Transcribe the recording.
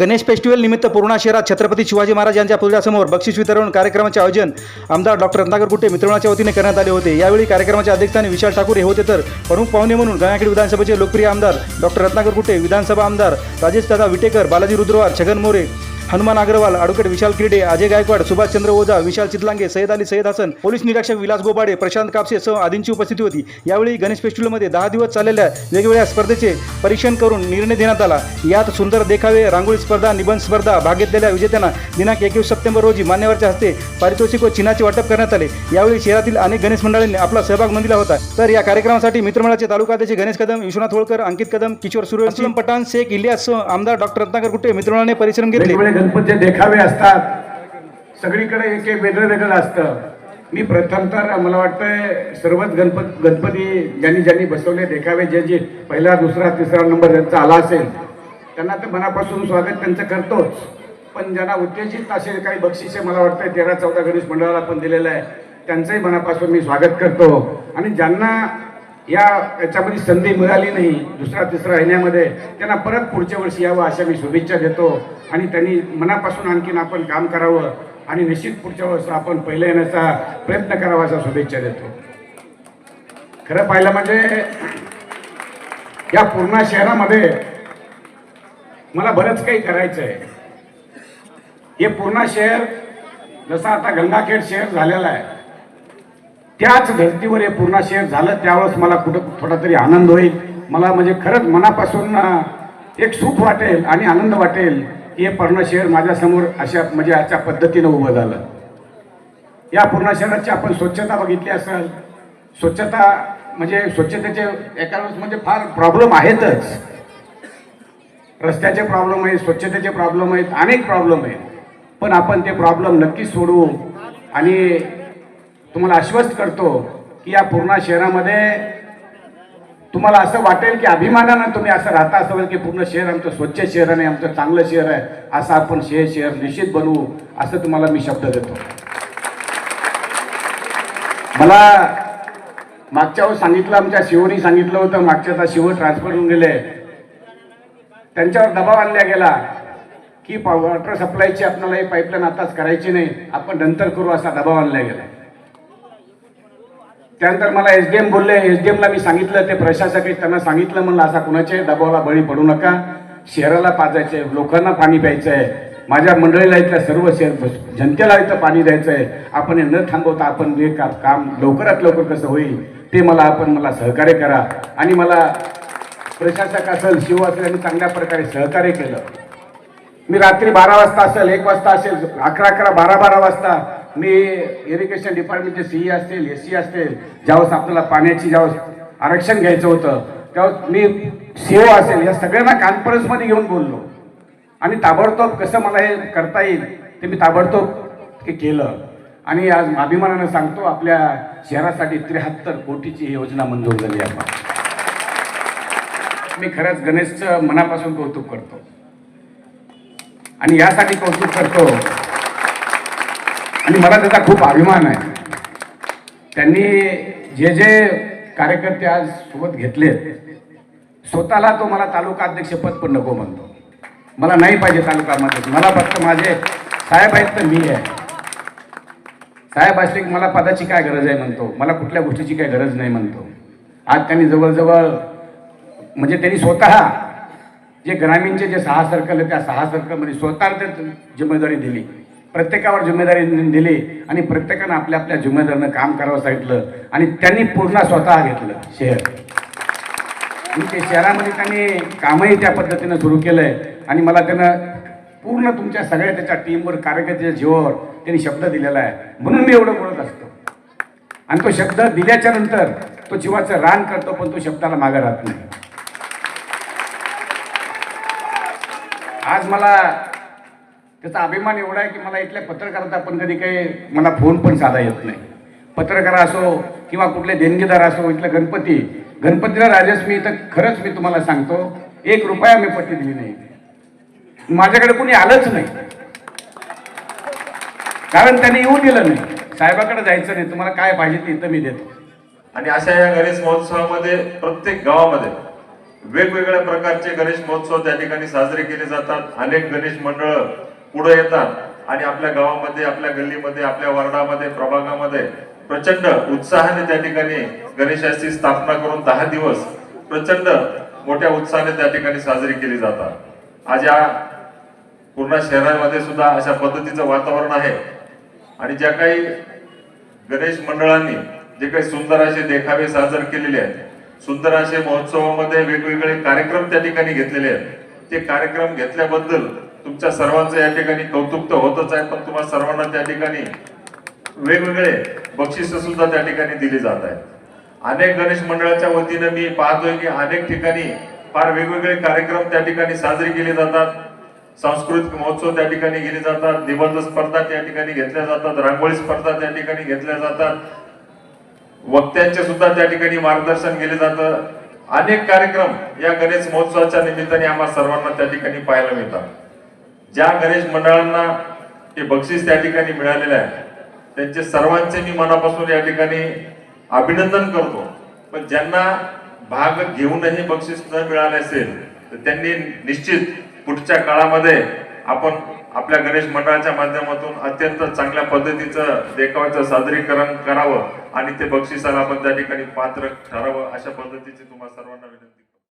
Ganesh festival निमित्त पूर्णा शहरात छत्रपती शिवाजी महाराज यांच्या पुतळ्यासमोर बक्षीस वितरण कार्यक्रमाचे आयोजन आमदार डॉक्टर रत्नाकर कुटे मित्रवणाच्या वतीने करण्यात आले होते. यावेळी कार्यक्रमाच्या अध्यक्षस्थानी विशाल ठाकूर हे होते तर प्रमुख पाहुणे म्हणून गणाखेड विधानसभेचे लोकप्रिय आमदार डॉक्टर रत्नाकर कुटे विधानसभा आमदार राजेश दादा Vitekar Balaji Rudrawar Chhagan More Hanuman Agarwal advocate Vishal Kride Ajay Gaikwad Subhashchandra Ojha Vishal Chitlange Said Ali Said Hasan police निरीक्षक विलास गोबाडे प्रशांत कापसे सह आदींची उपस्थिती होती. यावेळी गणेश फेस्टिवलमध्ये दहा दिवस चाललेल्या वेगवेगळ्या स्पर्धेचे परीक्षण करून निर्णय देण्यात आला. यात सुंदर देखावे रांगोळी स्पर्धा निबंध स्पर्धा भाग घेतलेल्या विजेत्यांना दिनांक एकवीस सप्टेंबर रोजी मान्यवरच्या हस्ते पारितोषिक व चिन्हाचे वाटप करण्यात आले. यावेळी शहरातील अनेक गणेश मंडळांनी आपला सहभाग नोंदला होता. तर या कार्यक्रमासाठी मित्रमंडळाचे तालुकाध्यक्ष गणेश कदम विश्वनाथ होळकर अंकित कदम किशोर सुरेश पटान पठाण शेख इलियाससह आमदार डॉक्टर रत्नाकर कुटे मित्रमंडळाने परिश्रम घेतले. गणपतीचे देखावे असतात. सगळीकडे एक एक वेगळं वेगळं असतं. मी प्रथम तर मला वाटतंय सर्वच गणपत गणपती ज्यांनी ज्यांनी बसवले देखावे जे जे पहिला दुसरा तिसरा नंबर ज्यांचा आला असेल त्यांना तर मनापासून स्वागत त्यांचं करतोच. पण ज्यांना उत्तेजित असेल काही बक्षिसे मला वाटतं तेरा चौदा गणेश मंडळाला पण दिलेलं आहे त्यांचंही मनापासून मी स्वागत करतो. आणि ज्यांना या याच्यामध्ये संधी मिळाली नाही दुसरा तिसरा येण्यामध्ये त्यांना परत पुढच्या वर्षी यावं अशा मी शुभेच्छा देतो. आणि त्यांनी मनापासून आणखीन आपण काम करावं आणि निश्चित पुढच्या वर्ष आपण पहिल्या येण्याचा प्रयत्न करावा अशा शुभेच्छा देतो. खरं पाहिलं म्हणजे या पूर्णा शहरामध्ये मला बरंच काही करायचं आहे हे पूर्णा शहर जसं आता गंगाखेड शहर झालेलं आहे त्याच धर्तीवर हे पूर्ण शेअर झालं त्यावेळेस मला कुठं थोडा तरी आनंद होईल. मला म्हणजे खरंच मनापासून एक सुख वाटेल आणि आनंद वाटेल की हे पूर्ण शहर माझ्यासमोर अशा म्हणजे अशा पद्धतीनं उभं झालं. या पूर्ण शहराची आपण स्वच्छता बघितली असाल. स्वच्छता म्हणजे स्वच्छतेचे एका वेळेस म्हणजे फार प्रॉब्लेम आहेतच. रस्त्याचे प्रॉब्लेम आहेत स्वच्छतेचे प्रॉब्लेम आहेत अनेक प्रॉब्लेम आहेत. पण आपण ते प्रॉब्लेम नक्कीच सोडवू आणि तुम्हाला आश्वस्त करतो की या पूर्ण शहरामध्ये तुम्हाला असं वाटेल की अभिमानानं तुम्ही असं राहता असं की पूर्ण शहर आमचं स्वच्छ शहर आहे आमचं चांगलं शहर आहे असं आपण शहर शहर निश्चित बनवू असं तुम्हाला मी शब्द देतो. मला मागच्या वेळेस सांगितलं आमच्या शिवनी सांगितलं होतं मागच्या आता शिव ट्रान्सफर होऊन गेले. त्यांच्यावर दबाव आणला गेला की वॉटर सप्लायची आपल्याला ही पाईपलाईन आताच करायची नाही आपण नंतर करू असा दबाव आणला गेला. त्यानंतर मला एस डी एम बोलले. एस डी एमला मी सांगितलं. ते प्रशासक आहेत त्यांना सांगितलं. म्हणलं असा कुणाचे? दबावाला बळी पडू नका. शहराला पाजायचं आहे लोकांना पाणी प्यायचं आहे माझ्या मंडळीला इथल्या सर्व शहर जनतेला इथं पाणी द्यायचं आहे आपण हे न थांबवता आपण हे का काम लवकरात लवकर कसं होईल ते मला आपण मला सहकार्य करा. आणि मला प्रशासक असेल शिव असेल यांनी चांगल्या प्रकारे सहकार्य केलं. मी रात्री बारा वाजता असेल एक वाजता असेल अकरा अकरा बारा बारा वाजता मी इरिगेशन डिपार्टमेंटचे सीई असतील एस सी असतील ज्यावेळेस आपल्याला पाण्याची ज्यावेळेस आरक्षण घ्यायचं होतं त्यावेळेस मी सीओ असेल या सगळ्यांना कॉन्फरन्समध्ये घेऊन बोललो. आणि ताबडतोब कसं मला हे करता येईल ते मी ताबडतोब केलं. आणि आज अभिमानानं सांगतो आपल्या शहरासाठी त्र्याहत्तर कोटीची ही योजना मंजूर झाली आपण मी खरंच गणेशचं मनापासून कौतुक करतो. आणि यासाठी कौतुक करतो आणि मला त्याचा खूप अभिमान आहे. त्यांनी जे जे कार्यकर्ते आज सोबत घेतलेत स्वतःला तो मला तालुका अध्यक्षपद पण नको म्हणतो. मला नाही पाहिजे तालुकामध्ये मला फक्त माझे साहेब आहेत तर मी आहे. साहेब असले की मला पदाची काय गरज आहे म्हणतो. मला कुठल्या गोष्टीची काय गरज नाही म्हणतो. आज त्यांनी जवळजवळ म्हणजे त्यांनी स्वतः जे ग्रामीणचे जे सहा सर्कल आहे त्या सहा सर्कलमध्ये स्वतः जिम्मेदारी दिली. प्रत्येकावर जिम्मेदारी दिली आणि प्रत्येकानं आपल्या आपल्या जिम्मेदारीनं काम करावं सांगितलं आणि त्यांनी पूर्ण स्वतः घेतलं शहर ते शहरामध्ये त्यांनी कामही त्या पद्धतीनं सुरू केलंय आणि मला त्यानं पूर्ण तुमच्या सगळ्या त्याच्या टीमवर कार्यकर्त्याच्या जीवावर त्यांनी शब्द दिलेला आहे. म्हणून मी एवढं बोलत असतो. आणि तो शब्द दिल्याच्या नंतर तो जीवाचं रान करतो पण तो शब्दाला मागे राहत नाही. आज मला त्याचा अभिमान एवढा आहे की मला इथल्या पत्रकाराचा पण कधी काही मला फोन पण साधा येत नाही. पत्रकार असो किंवा कुठले देणगीदार असो इथलं गणपती गणपतीला राजेश मी इथं खरंच मी तुम्हाला सांगतो एक रुपया मी पट्टी दिली नाही. माझ्याकडे कोणी आलंच नाही. कारण त्यांनी येऊन दिलं नाही. साहेबाकडे जायचं नाही. तुम्हाला काय पाहिजे ते इथं मी देतो. आणि अशा या गणेश महोत्सवामध्ये प्रत्येक गावामध्ये वेगवेगळ्या प्रकारचे गणेश महोत्सव त्या ठिकाणी साजरे केले जातात. अनेक गणेश मंडळ पुढे येतात. आणि आपल्या गावामध्ये आपल्या गल्लीमध्ये आपल्या वार्डामध्ये प्रभागामध्ये प्रचंड उत्साहाने त्या ठिकाणी गणेशाची स्थापना करून दहा दिवस प्रचंड मोठ्या उत्साहाने त्या ठिकाणी साजरी केली जातात. आज या पूर्ण शहरामध्ये सुद्धा अशा पद्धतीचं वातावरण आहे. आणि ज्या काही गणेश मंडळांनी जे काही सुंदर असे देखावे सादर केलेले आहेत सुंदर असे महोत्सवामध्ये वेगवेगळे कार्यक्रम त्या ठिकाणी घेतलेले आहेत. ते कार्यक्रम घेतल्याबद्दल तुमच्या सर्वांचं या ठिकाणी कौतुक तर होतच आहे पण तुम्हाला सर्वांना त्या ठिकाणी वेगवेगळे बक्षिस सुद्धा त्या ठिकाणी दिली जात आहेत. अनेक गणेश मंडळाच्या वतीनं मी पाहतोय की अनेक ठिकाणी फार वेगवेगळे कार्यक्रम त्या ठिकाणी साजरे केले जातात. सांस्कृतिक महोत्सव त्या ठिकाणी गेले जातात निबंध स्पर्धा त्या ठिकाणी घेतल्या जातात रांगोळी स्पर्धा त्या ठिकाणी घेतल्या जातात. वक्त्यांचे सुद्धा त्या ठिकाणी मार्गदर्शन केले जातं. अनेक कार्यक्रम या गणेश महोत्सवाच्या निमित्ताने आम्हाला सर्वांना त्या ठिकाणी पाहायला मिळतात. ज्या गणेश मंडळांना हे बक्षीस त्या ठिकाणी मिळालेलं आहे त्यांचे सर्वांचे मी मनापासून या ठिकाणी अभिनंदन करतो. पण ज्यांना भाग घेऊनही बक्षीस न मिळाले असेल तर त्यांनी निश्चित पुढच्या काळामध्ये आपण आपल्या गणेश मंडळाच्या माध्यमातून अत्यंत चांगल्या पद्धतीचं देखावाचं सादरीकरण करावं आणि ते बक्षिसाला आपण त्या ठिकाणी पात्र ठरावं अशा पद्धतीची तुम्हाला सर्वांना विनंती